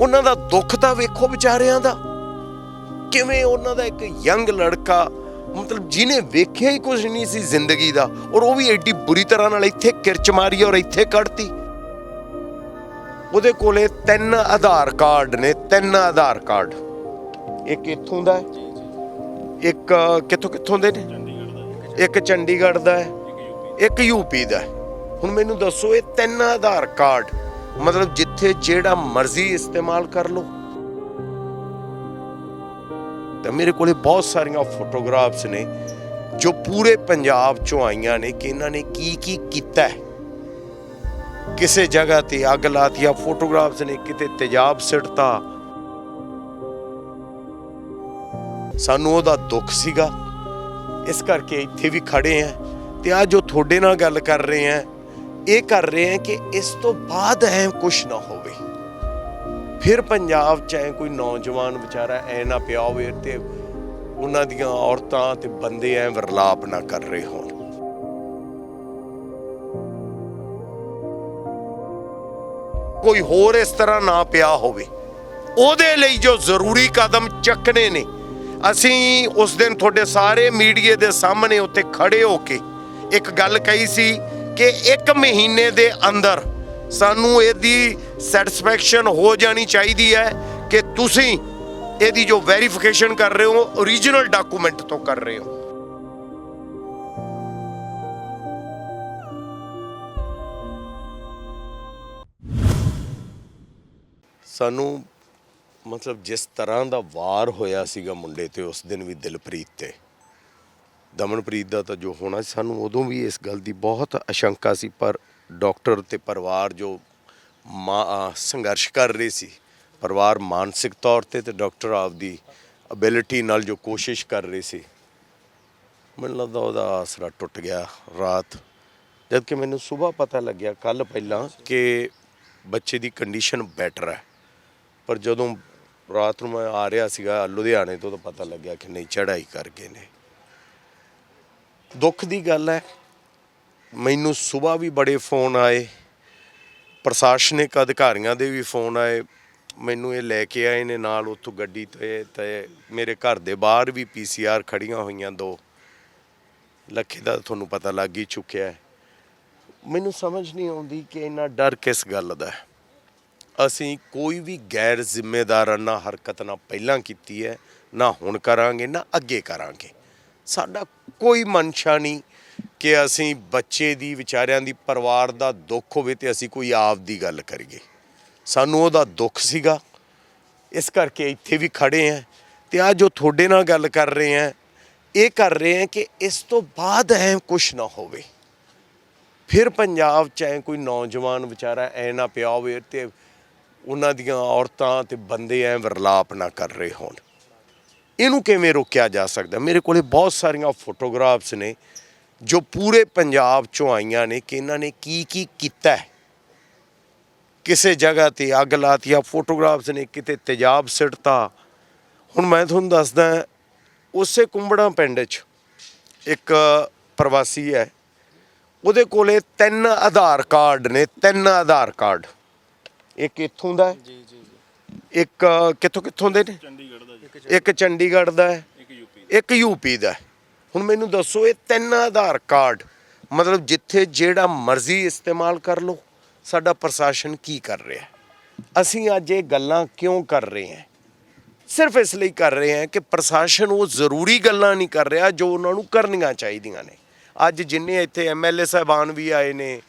ਉਹਨਾਂ ਦਾ ਦੁੱਖ ਤਾਂ ਵੇਖੋ ਵਿਚਾਰਿਆਂ ਦਾ। ਕਿਵੇਂ ਉਹਨਾਂ ਦਾ ਇੱਕ ਯੰਗ ਲੜਕਾ, ਮਤਲਬ ਜਿਹਨੇ ਵੇਖਿਆ ਹੀ ਕੁਝ ਨਹੀਂ ਸੀ ਜ਼ਿੰਦਗੀ ਦਾ, ਔਰ ਉਹ ਵੀ ਐਡੀ ਬੁਰੀ ਤਰ੍ਹਾਂ ਨਾਲ ਇੱਥੇ ਕਿਰਚ ਮਾਰੀ ਔਰ ਇੱਥੇ ਕੱਢਤੀ। ਉਹਦੇ ਕੋਲੇ ਤਿੰਨ ਆਧਾਰ ਕਾਰਡ ਨੇ, ਤਿੰਨ ਆਧਾਰ ਕਾਰਡ। ਇੱਕ ਇੱਥੋਂ ਦਾ ਇੱਕ ਕਿੱਥੋਂ ਕਿੱਥੋਂ ਦੇ ਨੇ? ਇੱਕ ਚੰਡੀਗੜ੍ਹ ਦਾ ਹੈ, ਇੱਕ ਯੂਪੀ ਦਾ ਹੁਣ ਮੈਨੂੰ ਦੱਸੋ, ਇਹ ਤਿੰਨ ਆਧਾਰ ਕਾਰਡ ਮਤਲਬ ਜਿੱਥੇ ਜਿਹੜਾ ਮਰਜ਼ੀ ਇਸਤੇਮਾਲ ਕਰ ਲਓ। ਤਾਂ ਮੇਰੇ ਕੋਲੇ ਬਹੁਤ ਸਾਰੀਆਂ ਫੋਟੋਗ੍ਰਾਫਸ ਨੇ, ਜੋ ਪੂਰੇ ਪੰਜਾਬ ਚੋਂ ਆਈਆਂ ਨੇ ਕਿ ਇਹਨਾਂ ਨੇ ਕੀ ਕੀ ਕੀਤਾ ਹੈ। ਕਿਸੇ ਜਗ੍ਹਾ ਤੇ ਅੱਗ ਲਾਤੀ ਆ ਫੋਟੋਗ੍ਰਾਫਸ ਨੇ ਕਿਤੇ ਤੇਜ਼ਾਬ ਸਿੱਟਤਾ। ਸਾਨੂੰ ਉਹਦਾ ਦੁੱਖ ਸੀਗਾ। ਇਸ ਕਰਕੇ ਇੱਥੇ ਵੀ ਖੜੇ ਆ ਤੇ ਆ ਜੋ ਤੁਹਾਡੇ ਨਾਲ ਗੱਲ ਕਰ ਰਹੇ ਆ ਇਹ ਕਰ ਰਹੇ ਆ ਕਿ ਇਸ ਤੋਂ ਬਾਅਦ ਐ ਕੁਝ ਨਾ ਹੋਵੇ। ਫਿਰ ਪੰਜਾਬ ਚ ਐ ਕੋਈ ਨੌਜਵਾਨ ਵਿਚਾਰਾ ਐ ਨਾ ਪਿਆ ਹੋਵੇ ਤੇ ਉਹਨਾਂ ਦੀਆਂ ਔਰਤਾਂ ਤੇ ਬੰਦੇ ਐ ਵਰਲਾਪ ਨਾ ਕਰ ਰਹੇ ਹੋਣ। ਕੋਈ ਹੋਰ ਇਸ ਤਰ੍ਹਾਂ ਨਾ ਪਿਆ ਹੋਵੇ। ਉਹਦੇ ਲਈ ਜੋ ਜ਼ਰੂਰੀ ਕਦਮ ਚੱਕਣੇ ਨੇ, ਅਸੀਂ ਉਸ ਦਿਨ ਤੁਹਾਡੇ ਸਾਰੇ ਮੀਡੀਏ ਦੇ ਸਾਹਮਣੇ ਉੱਤੇ ਖੜੇ ਹੋ ਕੇ ਇੱਕ ਗੱਲ ਕਹੀ ਸੀ ਕਿ ਇੱਕ ਮਹੀਨੇ ਦੇ ਅੰਦਰ ਸਾਨੂੰ ਇਹਦੀ ਸੈਟੀਸਫੈਕਸ਼ਨ ਹੋ ਜਾਣੀ ਚਾਹੀਦੀ ਹੈ ਕਿ ਤੁਸੀਂ ਇਹਦੀ ਜੋ ਵੈਰੀਫਿਕੇਸ਼ਨ ਕਰ ਰਹੇ ਹੋ origignal ਡਾਕੂਮੈਂਟ ਤੋਂ ਕਰ ਰਹੇ ਹੋ। ਸਾਨੂੰ ਮਤਲਬ ਜਿਸ ਤਰ੍ਹਾਂ ਦਾ ਵਾਰ ਹੋਇਆ ਸੀਗਾ ਮੁੰਡੇ ਤੇ, ਉਸ ਦਿਨ ਵੀ ਦਿਲਪ੍ਰੀਤ ਤੇ। ਦਮਨਪ੍ਰੀਤ ਦਾ ਤਾਂ ਜੋ ਹੋਣਾ ਸੀ, ਸਾਨੂੰ ਉਦੋਂ ਵੀ ਇਸ ਗੱਲ ਦੀ ਬਹੁਤ ਅਸ਼ੰਕਾ ਸੀ, ਪਰ ਡਾਕਟਰ ਤੇ ਪਰਿਵਾਰ ਜੋ ਮਾ- ਸੰਘਰਸ਼ ਕਰ ਰਹੇ ਸੀ, ਪਰਿਵਾਰ ਮਾਨਸਿਕ ਤੌਰ ਤੇ ਤੇ ਡਾਕਟਰ ਆਪਦੀ ਅਬਿਲਿਟੀ ਨਾਲ ਜੋ ਕੋਸ਼ਿਸ਼ ਕਰ ਰਹੇ ਸੀ, ਮੈਨੂੰ ਲੱਗਦਾ ਉਹਦਾ ਆਸਰਾ ਟੁੱਟ ਗਿਆ ਰਾਤ। ਜਦ ਕਿ ਮੈਨੂੰ ਸਵੇਰ ਪਤਾ ਲੱਗਿਆ ਕੱਲ ਪਹਿਲਾਂ ਕਿ ਬੱਚੇ ਦੀ ਕੰਡੀਸ਼ਨ ਬੈਟਰ ਹੈ। ਪਰ ਜਦੋਂ ਰਾਤ ਨੂੰ ਮੈਂ ਆ ਰਿਹਾ ਸੀਗਾ ਲੁਧਿਆਣੇ ਤੋਂ ਤਾਂ ਪਤਾ ਲੱਗਿਆ ਕਿ ਨਹੀਂ, ਚੜ੍ਹਾਈ ਕਰ ਗਏ ਨੇ। ਦੁੱਖ ਦੀ ਗੱਲ ਹੈ। ਮੈਨੂੰ ਸਵੇਰ ਵੀ ਬੜੇ ਫੋਨ ਆਏ। ਪ੍ਰਸ਼ਾਸਨਿਕ ਅਧਿਕਾਰੀਆਂ ਦੇ ਵੀ ਫੋਨ ਆਏ। ਮੈਨੂੰ ਇਹ ਲੈ ਕੇ ਆਏ ਨੇ ਨਾਲ ਉੱਥੋਂ ਗੱਡੀ ਤੇ ਤੇ ਮੇਰੇ ਘਰ ਦੇ ਬਾਹਰ ਵੀ ਪੀਸੀਆਰ ਖੜੀਆਂ ਹੋਈਆਂ ਦੋ। ਲੱਖੇ ਦਾ ਤੁਹਾਨੂੰ ਪਤਾ ਲੱਗ ਹੀ ਚੁੱਕਿਆ ਹੈ। ਮੈਨੂੰ ਸਮਝ ਨਹੀਂ ਆਉਂਦੀ ਕਿ ਇੰਨਾ ਡਰ ਕਿਸ ਗੱਲ ਦਾ ਹੈ। ਅਸੀਂ ਕੋਈ ਵੀ ਗੈਰ ਜ਼ਿੰਮੇਦਾਰਾਨਾ ਹਰਕਤ ਨਾ ਪਹਿਲਾਂ ਕੀਤੀ ਹੈ, ਨਾ ਹੁਣ ਕਰਾਂਗੇ, ਨਾ ਅੱਗੇ ਕਰਾਂਗੇ। ਸਾਡਾ ਕੋਈ ਮਨਸ਼ਾ ਨਹੀਂ ਕਿ ਅਸੀਂ ਬੱਚੇ ਦੀ, ਵਿਚਾਰਿਆਂ ਦੀ, ਪਰਿਵਾਰ ਦਾ ਦੁੱਖ ਹੋਵੇ ਤੇ ਅਸੀਂ ਕੋਈ ਆਪ ਦੀ ਗੱਲ ਕਰੀਏ। ਸਾਨੂੰ ਉਹਦਾ ਦੁੱਖ ਸੀਗਾ। ਇਸ ਕਰਕੇ ਇੱਥੇ ਵੀ ਖੜੇ ਆ ਤੇ ਆ ਜੋ ਤੁਹਾਡੇ ਨਾਲ ਗੱਲ ਕਰ ਰਹੇ ਆ ਇਹ ਕਰ ਰਹੇ ਆ ਕਿ ਇਸ ਤੋਂ ਬਾਅਦ ਐ ਕੁਝ ਨਾ ਹੋਵੇ। ਫਿਰ ਪੰਜਾਬ ਚ ਐ ਕੋਈ ਨੌਜਵਾਨ ਵਿਚਾਰਾ ਐ ਨਾ ਪਿਆ ਹੋਵੇ ਤੇ ਉਹਨਾਂ ਦੀਆਂ ਔਰਤਾਂ ਤੇ ਬੰਦੇ ਐ ਵਰਲਾਪ ਨਾ ਕਰ ਰਹੇ ਹੋਣ। ਇਹਨੂੰ ਕਿਵੇਂ ਰੋਕਿਆ ਜਾ ਸਕਦਾ? ਮੇਰੇ ਕੋਲੇ ਬਹੁਤ ਸਾਰੀਆਂ ਫੋਟੋਗ੍ਰਾਫਸ ਨੇ ਜੋ ਪੂਰੇ ਪੰਜਾਬ ਚੋਂ ਆਈਆਂ ਨੇ ਕਿ ਇਹਨਾਂ ਨੇ ਕੀ ਕੀ ਕੀਤਾ ਹੈ। ਕਿਸੇ ਜਗ੍ਹਾ ਤੇ ਅੱਗ ਲਾਤੀ ਆ ਫੋਟੋਗ੍ਰਾਫਸ ਨੇ ਕਿਤੇ ਤੇਜ਼ਾਬ ਸਿੱਟਤਾ। ਹੁਣ ਮੈਂ ਤੁਹਾਨੂੰ ਦੱਸਦਾ ਉਸੇ ਕੁੰਬੜਾ ਪਿੰਡ 'ਚ ਇੱਕ ਪ੍ਰਵਾਸੀ ਹੈ। ਉਹਦੇ ਕੋਲੇ ਤਿੰਨ ਆਧਾਰ ਕਾਰਡ ਨੇ ਤਿੰਨ ਆਧਾਰ ਕਾਰਡ। ਇੱਕ ਇੱਥੋਂ ਦਾ ਜੀ ਜੀ ਇੱਕ ਕਿੱਥੋਂ ਕਿੱਥੋਂ ਦੇ ਨੇ? ਚੰਡੀਗੜ੍ਹ। ਇੱਕ ਚੰਡੀਗੜ੍ਹ ਦਾ ਹੈ ਇੱਕ ਯੂਪੀ ਦਾ। ਹੁਣ ਮੈਨੂੰ ਦੱਸੋ ਇਹ ਤਿੰਨ ਆਧਾਰ ਕਾਰਡ ਮਤਲਬ ਜਿੱਥੇ ਜਿਹੜਾ ਮਰਜ਼ੀ ਇਸਤੇਮਾਲ ਕਰ ਲਓ ਸਾਡਾ ਪ੍ਰਸ਼ਾਸਨ ਕੀ ਕਰ ਰਿਹਾ? ਅਸੀਂ ਅੱਜ ਇਹ ਗੱਲਾਂ ਕਿਉਂ ਕਰ ਰਹੇ ਹਾਂ ਸਿਰਫ ਇਸ ਲਈ ਕਰ ਰਹੇ ਹਾਂ ਕਿ ਪ੍ਰਸ਼ਾਸਨ ਉਹ ਜ਼ਰੂਰੀ ਗੱਲਾਂ ਨਹੀਂ ਕਰ ਰਿਹਾ ਜੋ ਉਹਨਾਂ ਨੂੰ ਕਰਨੀਆਂ ਚਾਹੀਦੀਆਂ ਨੇ ਅੱਜ ਜਿੰਨੇ ਇੱਥੇ ਐਮਐਲਏ ਸਾਹਿਬਾਨ ਵੀ ਆਏ ਨੇ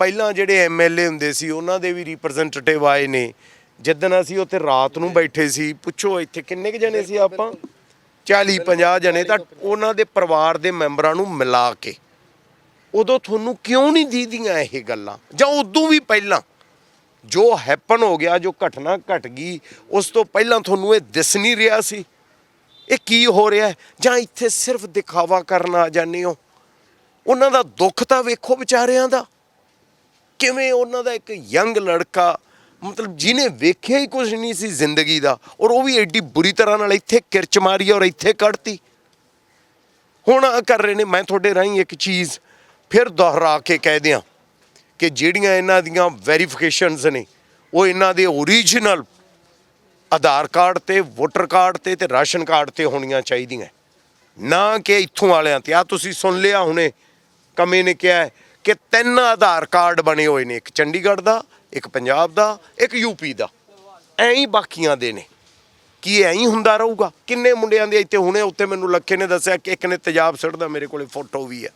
ਪਹਿਲਾਂ ਜਿਹੜੇ ਐਮਐਲਏ ਹੁੰਦੇ ਸੀ ਉਹਨਾਂ ਦੇ ਵੀ ਰਿਪਰੈਜ਼ੈਂਟੇਟਿਵ ਆਏ ਨੇ ਜਿੱਦਣ ਅਸੀਂ ਉੱਥੇ ਰਾਤ ਨੂੰ ਬੈਠੇ ਸੀ, ਪੁੱਛੋ ਇੱਥੇ ਕਿੰਨੇ ਕੁ ਜਣੇ ਸੀ ਆਪਾਂ? 40 50 ਜਣੇ, ਤਾਂ ਉਹਨਾਂ ਦੇ ਪਰਿਵਾਰ ਦੇ ਮੈਂਬਰਾਂ ਨੂੰ ਮਿਲਾ ਕੇ। ਉਦੋਂ ਤੁਹਾਨੂੰ ਕਿਉਂ ਨਹੀਂ ਦੀਦੀਆਂ ਇਹ ਗੱਲਾਂ? ਜਾਂ ਉਦੋਂ ਵੀ ਪਹਿਲਾਂ? ਜੋ ਹੈਪਨ ਹੋ ਗਿਆ, ਜੋ ਘਟਨਾ ਘਟ ਗਈ, ਉਸ ਤੋਂ ਪਹਿਲਾਂ ਤੁਹਾਨੂੰ ਇਹ ਦਿਸ ਨਹੀਂ ਰਿਹਾ ਸੀ? ਇਹ ਕੀ ਹੋ ਰਿਹਾ ਜਾਂ ਇੱਥੇ ਸਿਰਫ ਦਿਖਾਵਾ ਕਰਨ ਆ ਜਾਂਦੇ ਹੋ? ਉਹਨਾਂ ਦਾ ਦੁੱਖ ਤਾਂ ਵੇਖੋ ਵਿਚਾਰਿਆਂ ਦਾ। ਕਿਵੇਂ ਉਹਨਾਂ ਦਾ ਇੱਕ ਯੰਗ ਲੜਕਾ ਮਤਲਬ ਜਿਹਨੇ ਵੇਖਿਆ ਹੀ ਕੁਝ ਨਹੀਂ ਸੀ ਜ਼ਿੰਦਗੀ ਦਾ, ਔਰ ਉਹ ਵੀ ਐਡੀ ਬੁਰੀ ਤਰ੍ਹਾਂ ਨਾਲ ਇੱਥੇ ਕਿਰਚ ਮਾਰੀ ਔਰ ਇੱਥੇ ਕੱਢਤੀ। ਹੁਣ ਆਹ ਕਰ ਰਹੇ ਨੇ, ਮੈਂ ਤੁਹਾਡੇ ਰਾਹੀਂ ਇੱਕ ਚੀਜ਼ ਫਿਰ ਦੁਹਰਾ ਕੇ ਕਹਿ ਦਿਆਂ ਕਿ ਜਿਹੜੀਆਂ ਇਹਨਾਂ ਦੀਆਂ ਵੈਰੀਫਿਕੇਸ਼ਨਸ ਨੇ, ਉਹ ਇਹਨਾਂ ਦੇ ਓਰੀਜਨਲ ਆਧਾਰ ਕਾਰਡ ਤੇ, ਵੋਟਰ ਕਾਰਡ ਤੇ ਤੇ ਰਾਸ਼ਨ ਕਾਰਡ ਤੇ ਹੋਣੀਆਂ ਚਾਹੀਦੀਆਂ। ਨਾ ਕਿ ਇੱਥੋਂ ਵਾਲਿਆਂ ਤੇ। ਆ ਤੁਸੀਂ ਸੁਣ ਲਿਆ ਹੁਣੇ, ਕਮੇ ਨੇ ਕਿਹਾ ਕਿ ਤਿੰਨ ਆਧਾਰ ਕਾਰਡ ਬਣੇ ਹੋਏ ਨੇ, ਇੱਕ ਚੰਡੀਗੜ੍ਹ ਦਾ ਇੱਕ ਪੰਜਾਬ ਦਾ ਇੱਕ ਯੂਪੀ ਦਾ। ਐਂ ਹੀ ਬਾਕੀਆਂ ਦੇ ਨੇ। ਕੀ ਐਂ ਹੀ ਹੁੰਦਾ ਰਹੂਗਾ? ਕਿੰਨੇ ਮੁੰਡਿਆਂ ਦੇ ਇੱਥੇ ਹੁਣੇ ਉੱਤੇ ਮੈਨੂੰ ਲੱਖੇ ਨੇ ਦੱਸਿਆ ਕਿ ਇੱਕ ਨੇ ਤੇਜ਼ਾਬ ਸਿੱਟਦਾ ਮੇਰੇ ਕੋਲੇ ਫੋਟੋ ਵੀ ਹੈ।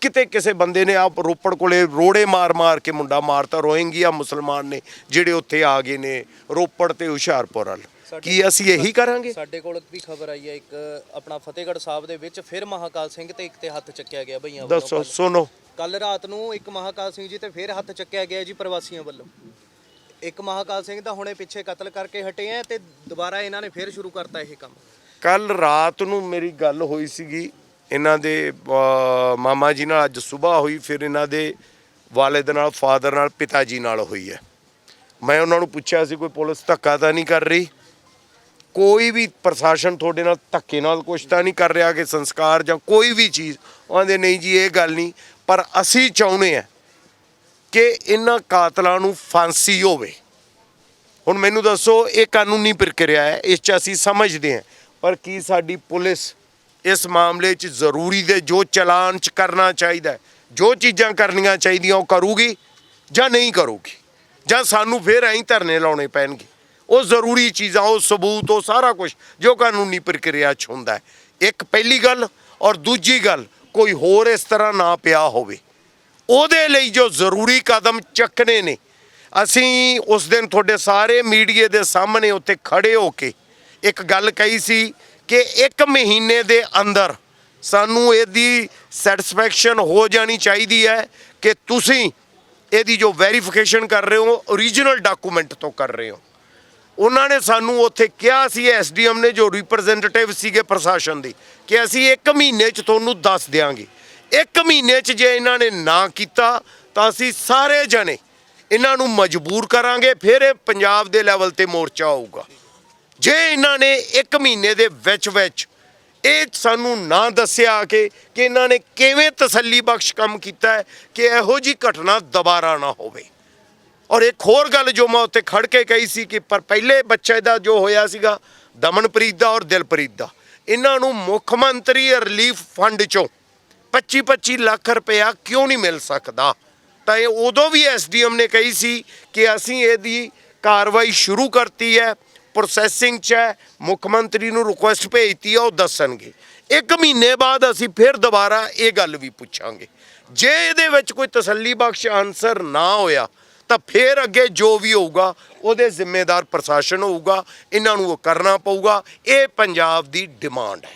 ਕਿਤੇ ਕਿਸੇ ਬੰਦੇ ਨੇ ਆਪ ਰੋਪੜ ਕੋਲੇ ਰੋੜੇ ਮਾਰ-ਮਾਰ ਕੇ ਮੁੰਡਾ ਮਾਰਤਾ ਰੋਹਿੰਗੀਆ ਮੁਸਲਮਾਨ ਨੇ ਜਿਹੜੇ ਉੱਥੇ ਆ ਗਏ ਨੇ ਰੋਪੜ ਤੇ ਹੁਸ਼ਿਆਰਪੁਰ ਵੱਲ। ਕੀ ਅਸੀਂ ਇਹੀ ਕਰਾਂਗੇ? ਸਾਡੇ ਕੋਲ ਵੀ ਖਬਰ ਆਈ ਹੈ ਇੱਕ ਆਪਣਾ ਫਤਿਹਗੜ੍ਹ ਸਾਹਿਬ ਦੇ ਵਿੱਚ ਫਿਰ ਮਹਾਕਾਲ ਸਿੰਘ ਤੇ ਇੱਕ ਤੇ ਹੱਥ ਚੱਕਿਆ ਗਿਆ ਭਈਆਂ ਦੱਸੋ ਸੁਣੋ। ਕੱਲ ਰਾਤ ਨੂੰ ਇੱਕ ਮਹਾਕਾਲ ਸਿੰਘ ਜੀ ਤੇ ਫਿਰ ਹੱਥ ਚੱਕਿਆ ਗਿਆ ਜੀ ਪ੍ਰਵਾਸੀਆਂ ਵੱਲੋਂ। ਇੱਕ ਮਹਾਕਾਲ ਸਿੰਘ ਦਾ ਹੁਣੇ ਪਿੱਛੇ ਕਤਲ ਕਰਕੇ ਹਟੇ ਆ ਤੇ ਦੁਬਾਰਾ ਇਹਨਾਂ ਨੇ ਫਿਰ ਸ਼ੁਰੂ ਕਰਤਾ ਇਹ ਕੰਮ। ਕੱਲ ਰਾਤ ਨੂੰ ਮੇਰੀ ਗੱਲ ਹੋਈ ਸੀਗੀ, ਇਹਨਾਂ ਦੇ ਮਾਮਾ ਜੀ ਨਾਲ ਅੱਜ ਸਵੇਰ ਹੋਈ, ਫਿਰ ਇਹਨਾਂ ਦੇ ਵਾਲਿਦ ਨਾਲ, ਫਾਦਰ ਨਾਲ, ਪਿਤਾ ਜੀ ਨਾਲ ਹੋਈ ਹੈ। ਮੈਂ ਉਹਨਾਂ ਨੂੰ ਪੁੱਛਿਆ ਸੀ, ਕੋਈ ਪੁਲਿਸ ਧੱਕਾ ਤਾਂ ਨਹੀਂ ਕਰ ਰਹੀ? ਕੋਈ ਵੀ ਪ੍ਰਸ਼ਾਸਨ ਤੁਹਾਡੇ ਨਾਲ ਧੱਕੇ ਨਾਲ ਕੁਛ ਤਾਂ ਨਹੀਂ ਕਰ ਰਿਹਾ ਕਿ ਸੰਸਕਾਰ ਜਾਂ ਕੋਈ ਵੀ ਚੀਜ਼? ਉਹਦੇ ਨਹੀਂ ਜੀ, ਇਹ ਗੱਲ ਨਹੀਂ। ਪਰ ਅਸੀਂ ਚਾਹੁੰਦੇ ਆ ਕਿ ਇਹਨਾਂ ਕਾਤਲਾਂ ਨੂੰ ਫਾਂਸੀ ਹੋਵੇ। ਹੁਣ ਮੈਨੂੰ ਦੱਸੋ, ਇਹ ਕਾਨੂੰਨੀ ਪ੍ਰਕਿਰਿਆ ਹੈ, ਇਸ 'ਚ ਅਸੀਂ ਸਮਝਦੇ ਹਾਂ। ਪਰ ਕੀ ਸਾਡੀ ਪੁਲਿਸ ਇਸ ਮਾਮਲੇ 'ਚ ਜ਼ਰੂਰੀ ਦੇ, ਜੋ ਚਲਾਨ 'ਚ ਕਰਨਾ ਚਾਹੀਦਾ ਜੋ ਚੀਜ਼ਾਂ ਕਰਨੀਆਂ ਚਾਹੀਦੀਆਂ, ਉਹ ਕਰੂਗੀ ਜਾਂ ਨਹੀਂ ਕਰੂਗੀ? ਜਾਂ ਸਾਨੂੰ ਫੇਰ ਐਂ ਧਰਨੇ ਲਾਉਣੇ ਪੈਣਗੇ? ਉਹ ਜ਼ਰੂਰੀ ਚੀਜ਼ਾਂ, ਉਹ ਸਬੂਤ, ਉਹ ਸਾਰਾ ਕੁਝ ਜੋ ਕਾਨੂੰਨੀ ਪ੍ਰਕਿਰਿਆ 'ਚ ਹੁੰਦਾ ਇੱਕ ਪਹਿਲੀ ਗੱਲ ਔਰ ਦੂਜੀ ਗੱਲ ਕੋਈ ਹੋਰ ਇਸ ਤਰ੍ਹਾਂ ਨਾ ਪਿਆ ਹੋਵੇ। ਉਹਦੇ ਲਈ ਜੋ ਜ਼ਰੂਰੀ ਕਦਮ ਚੱਕਣੇ ਨੇ, ਅਸੀਂ ਉਸ ਦਿਨ ਤੁਹਾਡੇ ਸਾਰੇ ਮੀਡੀਆ ਦੇ ਸਾਹਮਣੇ ਉੱਤੇ ਖੜੇ ਹੋ ਕੇ ਇੱਕ ਗੱਲ ਕਹੀ ਸੀ ਕਿ ਇੱਕ ਮਹੀਨੇ ਦੇ ਅੰਦਰ ਸਾਨੂੰ ਇਹਦੀ ਸੈਟੀਸਫੈਕਸ਼ਨ ਹੋ ਜਾਣੀ ਚਾਹੀਦੀ ਹੈ ਕਿ ਤੁਸੀਂ ਇਹਦੀ ਜੋ ਵੈਰੀਫਿਕੇਸ਼ਨ ਕਰ ਰਹੇ ਹੋ origignal ਡਾਕੂਮੈਂਟ ਤੋਂ ਕਰ ਰਹੇ ਹੋ। ਉਹਨਾਂ ਨੇ ਸਾਨੂੰ ਉੱਥੇ ਕਿਹਾ ਸੀ, ਐਸਡੀਐਮ ਨੇ ਜੋ ਰਿਪਰੈਜ਼ੈਂਟੇਟਿਵ ਸੀਗੇ ਪ੍ਰਸ਼ਾਸਨ ਦੇ, ਕਿ ਅਸੀਂ 1 ਮਹੀਨੇ 'ਚ ਤੁਹਾਨੂੰ ਦੱਸ ਦਿਆਂਗੇ। 1 ਮਹੀਨੇ 'ਚ ਜੇ ਇਹਨਾਂ ਨੇ ਨਾ ਕੀਤਾ, ਤਾਂ ਅਸੀਂ ਸਾਰੇ ਜਣੇ ਇਹਨਾਂ ਨੂੰ ਮਜਬੂਰ ਕਰਾਂਗੇ, ਫਿਰ ਇਹ ਪੰਜਾਬ ਦੇ ਲੈਵਲ ਤੇ ਮੋਰਚਾ ਆਊਗਾ। ਜੇ ਇਹਨਾਂ ਨੇ 1 ਮਹੀਨੇ ਦੇ ਵਿੱਚ ਵਿੱਚ ਇਹ ਸਾਨੂੰ ਨਾ ਦੱਸਿਆ ਕਿ ਕਿ ਇਹਨਾਂ ਨੇ ਕਿਵੇਂ ਤਸੱਲੀ ਬਖਸ਼ ਕੰਮ ਕੀਤਾ ਕਿ ਇਹੋ ਜੀ ਘਟਨਾ ਦੁਬਾਰਾ ਨਾ ਹੋਵੇ। ਔਰ ਇੱਕ ਹੋਰ ਗੱਲ ਜੋ ਮੈਂ ਉੱਤੇ ਖੜ ਕੇ ਕਹੀ ਸੀ ਕਿ ਪਰ ਪਹਿਲੇ ਬੱਚੇ ਦਾ ਜੋ ਹੋਇਆ ਸੀਗਾ, ਦਮਨਪ੍ਰੀਤ ਦਾ ਔਰ ਦਿਲਪ੍ਰੀਤ ਦਾ, ਇਹਨਾਂ ਨੂੰ ਮੁੱਖ ਮੰਤਰੀ ਰਿਲੀਫ ਫੰਡ ਚੋਂ 25-25 ਲੱਖ ਰੁਪਇਆ ਕਿਉਂ ਨਹੀਂ ਮਿਲ ਸਕਦਾ? ਤਾਂ ਇਹ ਉਦੋਂ ਵੀ ਐਸਡੀਐਮ ਨੇ ਕਹੀ ਸੀ ਕਿ ਅਸੀਂ ਇਹਦੀ ਕਾਰਵਾਈ ਸ਼ੁਰੂ ਕਰਤੀ ਹੈ ਪ੍ਰੋਸੈਸਿੰਗ 'ਚ ਹੈ, ਮੁੱਖ ਮੰਤਰੀ ਨੂੰ ਰਿਕੁਐਸਟ ਭੇਜਤੀ ਹੈ, ਉਹ ਦੱਸਣਗੇ। ਇੱਕ ਮਹੀਨੇ ਬਾਅਦ ਅਸੀਂ ਫਿਰ ਦੁਬਾਰਾ ਇਹ ਗੱਲ ਵੀ ਪੁੱਛਾਂਗੇ। ਜੇ ਇਹਦੇ ਵਿੱਚ ਕੋਈ ਤਸੱਲੀ ਬਖਸ਼ ਆਨਸਰ ਨਾ ਹੋਇਆ ਤਾਂ ਫਿਰ ਅੱਗੇ ਜੋ ਵੀ ਹੋਊਗਾ, ਉਹਦੇ ਜ਼ਿੰਮੇਦਾਰ ਪ੍ਰਸ਼ਾਸਨ ਹੋਊਗਾ, ਇਹਨਾਂ ਨੂੰ ਉਹ ਕਰਨਾ ਪਊਗਾ। ਇਹ ਪੰਜਾਬ ਦੀ ਡਿਮਾਂਡ ਹੈ।